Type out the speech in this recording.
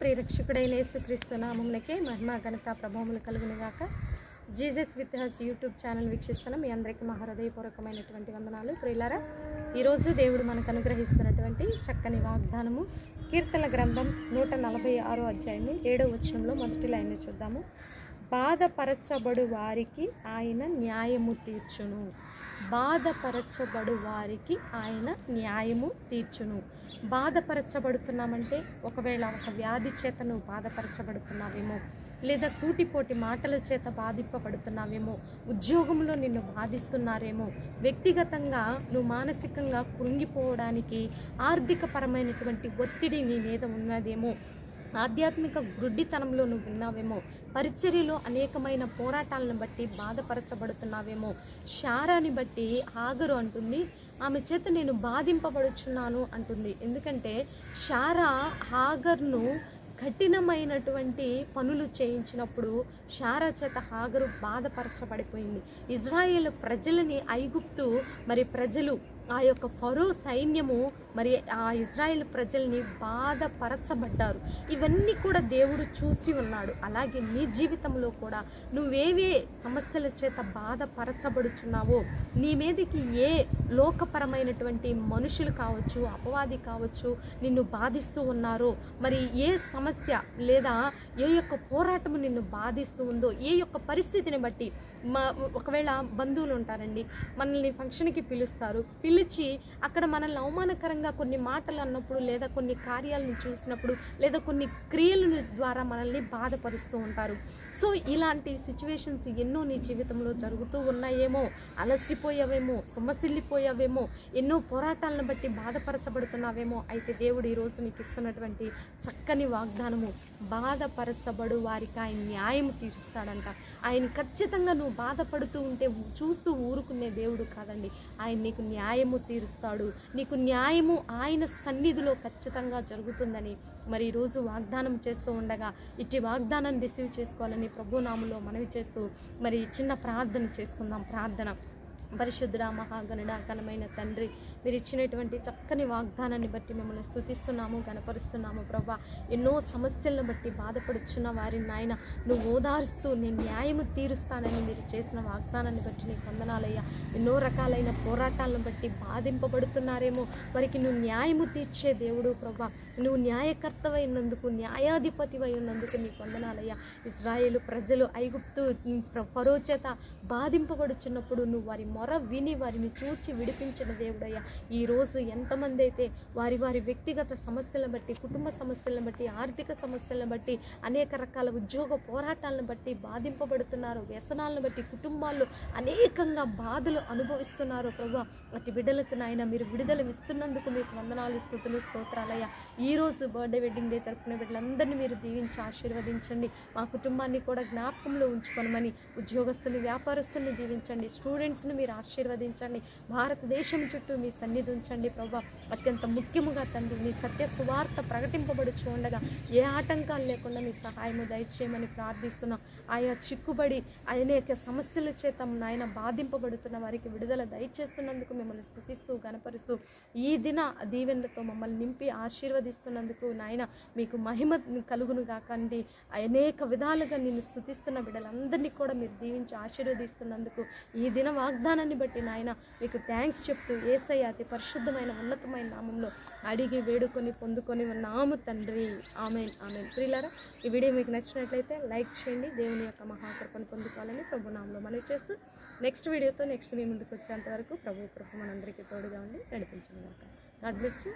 ప్రియరక్షకుడైన యేసుక్రీస్తు నామములకే మహిమ ఘనత ప్రభావములు కలుగును Jesus Jesus with us YouTube channel వీక్షిస్తున్న మీ అందరికీ మా హృదయపూర్వకమైనటువంటి వందనాలు. ప్రియులారా ఈరోజు దేవుడు మనకు అనుగ్రహిస్తున్నటువంటి చక్కని వాగ్దానము కీర్తన గ్రంథం నూట నలభై ఆరో అధ్యాయము ఏడో వచనంలో మొదటి లైన్ చూద్దాము. బాధపరచబడు వారికి ఆయన న్యాయము తీర్చును. బాధపరచబడు వారికి ఆయన న్యాయము తీర్చును. బాధపరచబడుతున్నామంటే ఒకవేళ ఒక వ్యాధి చేత నువ్వు బాధపరచబడుతున్నావేమో లేదా సూటిపోటి మాటల చేత బాధింపబడుతున్నావేమో ఉద్యోగంలో నిన్ను బాధిస్తున్నారేమో వ్యక్తిగతంగా నువ్వు మానసికంగా కృంగిపోవడానికి ఆర్థిక పరమైనటువంటి ఒత్తిడి నీ మీద ఉన్నదేమో ఆధ్యాత్మిక గుడ్డితనంలో నువ్వు ఉన్నావేమో పరిచర్యలో అనేకమైన పోరాటాలను బట్టి బాధపరచబడుతున్నావేమో? శారాని బట్టి ఆగరు అంటుంది. ఆమె చేత నేను బాధింపబడుచున్నాను అంటుంది. ఎందుకంటే షారా హాగర్ను కఠినమైనటువంటి పనులు చేయించినప్పుడు షారా చేత హాగరు బాధపరచబడిపోయింది. ఇజ్రాయేల్ ప్రజలని ఐగుప్తు మరి ప్రజలు ఆ యొక్క ఫరో సైన్యము మరి ఆ ఇజ్రాయెల్ ప్రజల్ని బాధపరచబడ్డారు. ఇవన్నీ కూడా దేవుడు చూసి ఉన్నాడు. అలాగే నీ జీవితంలో కూడా నువ్వేవే సమస్యల చేత బాధపరచబడుచున్నావో నీ మీదకి ఏ లోకపరమైనటువంటి మనుషులు కావచ్చు అపవాది కావచ్చు నిన్ను బాధిస్తూ ఉన్నారో మరి ఏ సమస్య లేదా ఏ యొక్క పోరాటము నిన్ను బాధిస్తూ ఉందో ఏ యొక్క పరిస్థితిని బట్టి మా ఒకవేళ బంధువులు ఉంటారండి మనల్ని ఫంక్షన్కి పిలుస్తారు. పిలు పిలిచి అక్కడ మనల్ని అవమానకరంగా కొన్ని మాటలు అన్నప్పుడు లేదా కొన్ని కార్యాలను చూసినప్పుడు లేదా కొన్ని క్రియల ద్వారా మనల్ని బాధపరుస్తూ ఉంటారు. సో ఇలాంటి సిచ్యువేషన్స్ ఎన్నో నీ జీవితంలో జరుగుతూ ఉన్నాయేమో అలసిపోయావేమో సొమ్మసిల్లిపోయావేమో ఎన్నో పోరాటాలను బట్టి బాధపరచబడుతున్నావేమో అయితే దేవుడు ఈరోజు నీకు ఇస్తున్నటువంటి చక్కని వాగ్దానము బాధపరచబడు వారికి ఆయన న్యాయం తీరుస్తాడంట. ఆయన ఖచ్చితంగా నువ్వు బాధపడుతూ ఉంటే చూస్తూ ఊరుకునే దేవుడు కాదండి. ఆయన నీకు న్యాయం న్యాయము తీరుస్తాడు. నీకు న్యాయము ఆయన సన్నిధిలో ఖచ్చితంగా జరుగుతుందని మరి ఈరోజు వాగ్దానం చేస్తూ ఉండగా ఇట్టి వాగ్దానాన్ని రిసీవ్ చేసుకోవాలని ప్రభునామంలో మనవి చేస్తూ మరి చిన్న ప్రార్థన చేసుకుందాం. ప్రార్థన. పరిశుద్ధుడ మహాగణుడ ఘనమైన తండ్రి మీరు ఇచ్చినటువంటి చక్కని వాగ్దానాన్ని బట్టి మిమ్మల్ని స్తుతిస్తున్నాము గనపరుస్తున్నాము ప్రభా ఎన్నో సమస్యలను బట్టి బాధపడుచున్న వారిని నాయన నువ్వు ఓదారుస్తూ నేను న్యాయము తీరుస్తానని మీరు చేసిన వాగ్దానాన్ని బట్టి నీకు వందనాలయ్యా. ఎన్నో రకాలైన పోరాటాలను బట్టి బాధింపబడుతున్నారేమో. వారికి నువ్వు న్యాయము తీర్చే దేవుడు ప్రభా. నువ్వు న్యాయకర్తవై ఉన్నందుకు న్యాయాధిపతివై ఉన్నందుకు నీకు వందనాలయ్యా. ఇజ్రాయేల్ ప్రజలు ఐగుప్తు ఫరో చేత బాధింపబడుచున్నప్పుడు నువ్వు వారి మొర విని వారిని చూచి విడిపించిన దేవుడయ్యా. ఈరోజు ఎంతమంది అయితే వారి వారి వ్యక్తిగత సమస్యలను బట్టి కుటుంబ సమస్యలను బట్టి ఆర్థిక సమస్యలను బట్టి అనేక రకాల ఉద్యోగ పోరాటాలను బట్టి బాధింపబడుతున్నారు వ్యసనాలను బట్టి కుటుంబాల్లో అనేకంగా బాధలు అనుభవిస్తున్నారు ప్రభు. అటు బిడ్డలకు నాయన మీరు విడుదల ఇస్తున్నందుకు మీకు వందనాలు స్థుతులు స్తోత్రాలయ్యా. ఈ రోజు బర్త్డే వెడ్డింగ్ డే జరుపుకునే బిడ్డలందరినీ మీరు దీవించి ఆశీర్వదించండి. మా కుటుంబాన్ని కూడా జ్ఞాపకంలో ఉంచుకోనమని ఉద్యోగస్తుని వ్యాపారస్తుల్ని దీవించండి. స్టూడెంట్స్ని మీరు ఆశీర్వదించండి. భారతదేశం చుట్టూ మీ సన్నిధి ఉంచండి ప్రభా. అత్యంత ముఖ్యముగా తండ్రి నీ సత్య సువార్త ప్రకటింపబడుచు ఉండగా ఏ ఆటంకాలు లేకుండా మీ సహాయము దయచేయమని ప్రార్థిస్తున్నాం. ఆయా చిక్కుబడి అనేక సమస్యల చేత నాయన బాధింపబడుతున్న వారికి విడుదల దయచేస్తున్నందుకు మిమ్మల్ని స్థుతిస్తూ గనపరుస్తూ ఈ దిన దీవెనలతో మమ్మల్ని నింపి ఆశీర్వదిస్తున్నందుకు నాయన మీకు మహిమ కలుగును కాకండి అనేక విధాలుగా నిన్ను స్థుతిస్తున్న బిడ్డలందరినీ కూడా మీరు దీవించి ఆశీర్వదిస్తున్నందుకు ఈ దిన వాగ్దానాన్ని బట్టి నాయన మీకు థ్యాంక్స్ చెప్తూ ఏసయ్య అతి పరిశుద్ధమైన ఉన్నతమైన నామంలో అడిగి వేడుకొని పొందుకొని ఉన్నాము తండ్రి. Amen amen. ప్రియులారా ఈ వీడియో మీకు నచ్చినట్లయితే లైక్ చేయండి. దేవుని యొక్క మహాకృపను పొందుకోవాలని ప్రభు నామంలో మనవి చేస్తూ నెక్స్ట్ వీడియోతో నెక్స్ట్ మీ ముందుకు వచ్చేంత వరకు ప్రభు కృప మనందరికీ తోడుగా ఉండి నడిపించండి గాడ్ బ్లెస్ యూ.